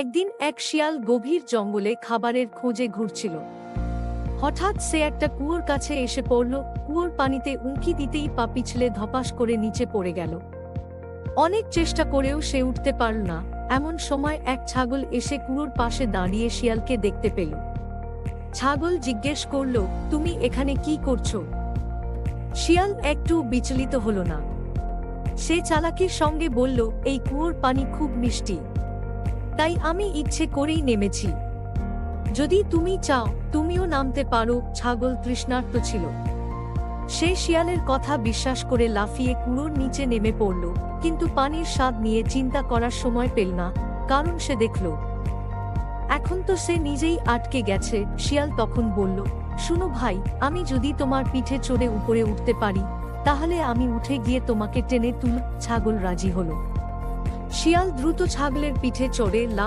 একদিন এক শিয়াল গভীর জঙ্গলে খাবারের খোঁজে ঘুরছিল। হঠাৎ সে একটা কুয়োর কাছে এসে পড়ল, কুয়োর পানিতে উঁকি দিতেই পা পিছলে ধপাস করে নিচে পড়ে গেল। অনেক চেষ্টা করেও সে উঠতে পারল না। এমন সময় এক ছাগল এসে কুয়োর পাশে দাঁড়িয়ে শিয়ালকে দেখতে পেল। ছাগল জিজ্ঞেস করল, তুমি এখানে কি করছ? শিয়াল একটু বিচলিত হল না। সে চালাকির সঙ্গে বলল, এই কুয়োর পানি খুব মিষ্টি। তাই আমি ইচ্ছে করেই নেমেছি। যদি তুমি চাও, তুমিও নামতে পারো, ছাগল তৃষ্ণার্ত ছিল। সে শিয়ালের কথা বিশ্বাস করে লাফিয়ে কুড়োর নিচে নেমে পড়ল, কিন্তু পানির স্বাদ নিয়ে চিন্তা করার সময় পেল না, কারণ সে দেখল। এখন তো সে নিজেই আটকে গেছে, শিয়াল তখন বলল, শুনো ভাই, আমি যদি তোমার পিঠে চড়ে উপরে উঠতে পারি, তাহলে আমি উঠে গিয়ে তোমাকে টেনে তুল, ছাগল রাজি হলো। শিয়াল দ্রুত ছাগলের পিঠে চড়ে